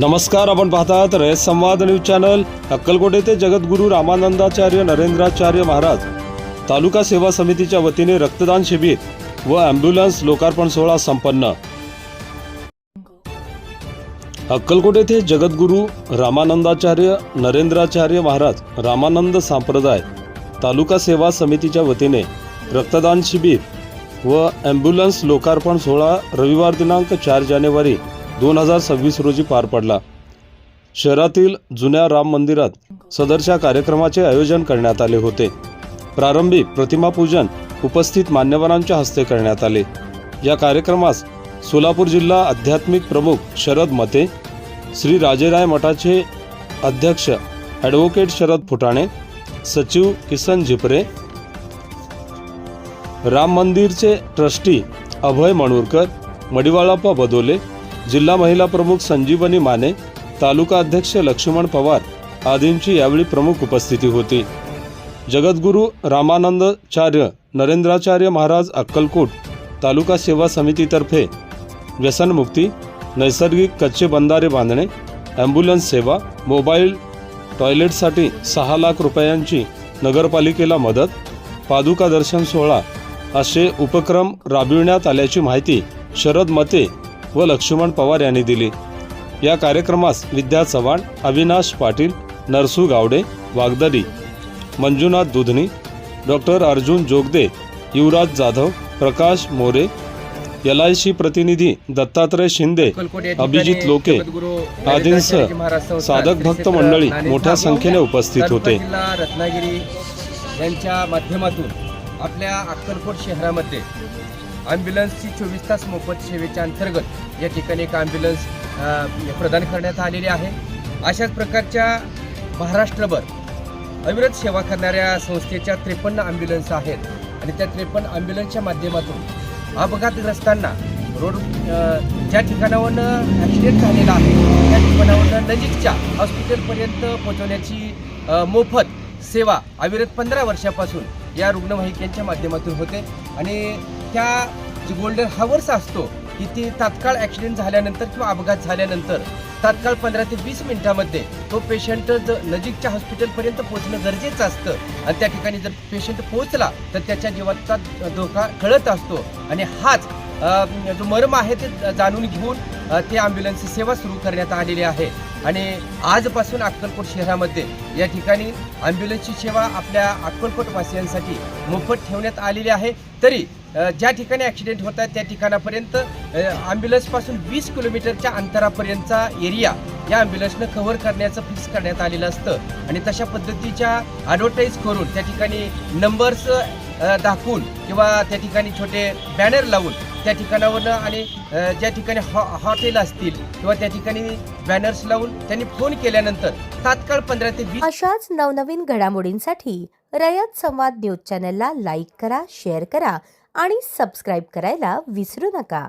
नमस्कार आपण पाहतात रयत संवाद न्यूज चॅनल. अक्कलकोट येथे जगद्गुरू रामानंदाचार्य नरेंद्राचार्य महाराज तालुका सेवा समितीच्या वतीने रक्तदान शिबिर व ॲम्ब्युलन्स लोकार्पण सोहळा संपन्न. अक्कलकोट येथे जगद्गुरू रामानंदाचार्य नरेंद्राचार्य महाराज रामानंद संप्रदाय तालुका सेवा समितीच्या वतीने रक्तदान शिबिर व ॲम्ब्युलन्स लोकार्पण सोहळा रविवार दिनांक चार जानेवारी दोन हजार सव्वीस रोजी पार पडला. शहरातील जुन्या राम मंदिरात सदरच्या कार्यक्रमाचे आयोजन करण्यात आले होते. प्रारंभी प्रतिमापूजन उपस्थित मान्यवरांच्या हस्ते करण्यात आले. या कार्यक्रमास सोलापूर जिल्हा आध्यात्मिक प्रमुख शरद मते श्री राजेराय मठाचे अध्यक्ष ॲडव्होकेट शरद फुटाणे सचिव किसन झिपरे राम मंदिरचे ट्रस्टी अभय मणूरकर मडिवाळाप्पा बदोले जिल्हा महिला प्रमुख संजीवनी माने तालुका अध्यक्ष लक्ष्मण पवार आदींची यावेळी प्रमुख उपस्थिती होती. जगद्गुरू रामानंदचार्य नरेंद्राचार्य महाराज अक्कलकोट तालुका सेवा समितीतर्फे व्यसनमुक्ती नैसर्गिक कच्चे बंधारे बांधणे ॲम्ब्युलन्स सेवा मोबाईल टॉयलेटसाठी सहा लाख रुपयांची नगरपालिकेला मदत पादुका दर्शन सोहळा असे उपक्रम राबविण्यात आल्याची माहिती शरद मते व लक्ष्मण पवार यांनी दिली. या कार्यक्रमास Vidya Chavan Avinash Patil Narsu Gawade Wagdari Manjunath Dudhani doctor Arjun Jogde Yuvraj Jadhav Prakash More L I C प्रतिनिधी दत्तात्रय शिंदे अभिजित लोके आदींसह साधक भक्त मंडळी मोठ्या संख्येने उपस्थित होते. रत्नागिरी यांच्या माध्यमातून आपल्या अक्कलकोट शहरामध्ये ॲम्ब्युलन्सची चोवीस तास मोफत सेवेच्या अंतर्गत या ठिकाणी एक ॲम्ब्युलन्स प्रदान करण्यात आलेली आहे. अशाच प्रकारच्या महाराष्ट्रभर अविरत सेवा करणाऱ्या संस्थेच्या त्रेपन्न ॲम्ब्युलन्स आहेत आणि त्या त्रेपन्न ॲम्ब्युलन्सच्या माध्यमातून अपघातग्रस्तांना रोड ज्या ठिकाणावरनं ॲक्सिडेंट झालेला आहे त्या ठिकाणावरनं नजीकच्या हॉस्पिटलपर्यंत पोहोचवण्याची मोफत सेवा अविरत पंधरा वर्षापासून या रुग्णवाहिकेच्या माध्यमातून होते. आणि त्या जी गोल्डन हावर्स असतो की ती तात्काळ ॲक्सिडेंट झाल्यानंतर किंवा अपघात झाल्यानंतर तात्काळ पंधरा ते वीस मिनिटामध्ये तो पेशंट ज नजीकच्या हॉस्पिटलपर्यंत पोहोचणं गरजेचं असतं आणि त्या ठिकाणी जर पेशंट पोहोचला तर त्याच्या जीवाचा धोका कळत असतो. आणि हाच जो मर्म आहे ते जाणून घेऊन ते ॲम्ब्युलन्सची सेवा सुरू करण्यात आलेली आहे. आणि आजपासून अक्कलकोट शहरामध्ये या ठिकाणी ॲम्ब्युलन्सची सेवा आपल्या अक्कलकोट वासियांसाठी मोफत ठेवण्यात आलेली आहे. तरी ज्या ठिकाणी ॲक्सिडेंट होत आहेत त्या ठिकाणापर्यंत ॲम्ब्युलन्सपासून वीस किलोमीटरच्या अंतरापर्यंतचा एरिया या ॲम्ब्युलन्सनं कव्हर करण्याचं फिक्स करण्यात आलेलं असतं. आणि तशा पद्धतीच्या ॲडव्हर्टाईज करून त्या ठिकाणी नंबर्स दाखवून किंवा त्या ठिकाणी छोटे बॅनर लावून त्या ठिकाणावरनं आणि ज्या ठिकाणी हॉ हॉटेल असतील किंवा त्या ठिकाणी बॅनर्स लावून त्यांनी फोन केल्यानंतर तात्काळ पंधरा ते वीस अशाच नवनवीन घडामोडींसाठी रयत संवाद न्यूज चॅनलला लाईक करा शेअर करा आणि सबस्क्राईब करायला विसरू नका.